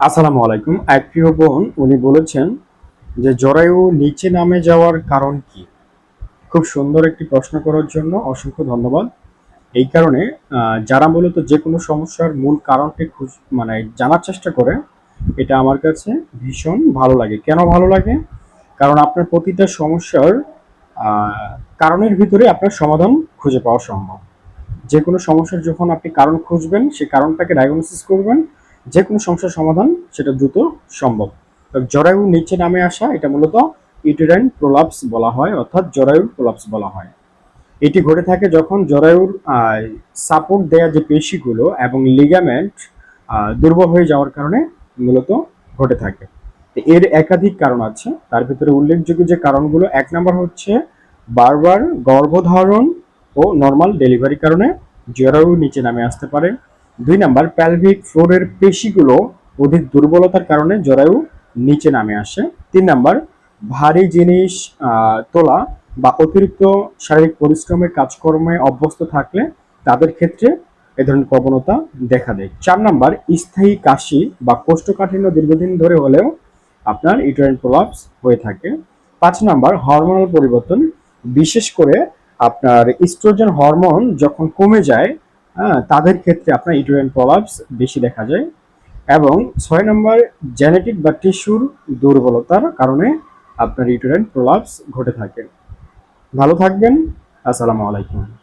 আসসালামু আলাইকুম। এক প্রিয় বোন, উনি বলেছেন যে জরায়ু নিচে নামে যাওয়ার কারণ কি? খুব সুন্দর একটি প্রশ্ন করার জন্য অসংখ্য ধন্যবাদ। এই কারণে যারা মূলত যে কোনো সমস্যার মূল কারণটি খুঁজ মানে জানার চেষ্টা করে এটা আমার কাছে ভীষণ ভালো লাগে। কেন ভালো লাগে? কারণ আপনার প্রতিটা সমস্যার কারণের ভিতরে আপনার সমাধান খুঁজে পাওয়া সম্ভব। যে কোনো সমস্যার যখন আপনি কারণ খুঁজবেন সেই কারণটাকে ডায়াগনোসিস করবেন যে কোনো সমস্যার সমাধান সেটা দ্রুত সম্ভব। তো জরায়ু নিচে নামে আসা, এটা মূলত ইউটেরাইন প্রোলাপস বলা হয়, অর্থাৎ জরায়ুর প্রোলাপস বলা হয়। এটি ঘটে থাকে যখন জরায়ুর সাপোর্ট দেয়া যে পেশিগুলো এবং লিগামেন্ট দুর্বল হয়ে যাওয়ার কারণে মূলত ঘটে থাকে। এর একাধিক কারণ আছে। তার ভিতরে উল্লেখযোগ্য যে কারণগুলো, এক নম্বর হচ্ছে বারবার গর্ভধারণ ও নর্মাল ডেলিভারি কারণে জরায়ু নিচে নামে আসতে পারে। দুই নাম্বার প্যালভিক ফ্লোরের পেশিগুলো অধিক দুর্বলতার কারণে জরায়ু নিচে নামে আসে। তিন নাম্বার, ভারী জিনিস তোলা বা অতিরিক্ত শারীরিক পরিশ্রমের কাজকর্মে অভ্যস্ত থাকলে তাদের ক্ষেত্রে এ ধরনের প্রবণতা দেখা দেয়। চার নাম্বার, স্থায়ী কাশি বা কোষ্ঠকাঠিন্য দীর্ঘদিন ধরে হলেও আপনার ইউটেরাইন প্রলাপস হয়ে থাকে। পাঁচ নাম্বার হরমোনাল পরিবর্তন, বিশেষ করে আপনার ইস্ট্রোজেন হরমোন যখন কমে যায় হ্যাঁ তাদের ক্ষেত্রে আপনার ইউটেরাইন প্রলাপস বেশি দেখা যায়। এবং ছয় নম্বর জেনেটিক বা টিস্যুর দুর্বলতার কারণে আপনার ইউটেরাইন প্রলাপস ঘটে থাকে। ভালো থাকবেন, আসসালামু আলাইকুম।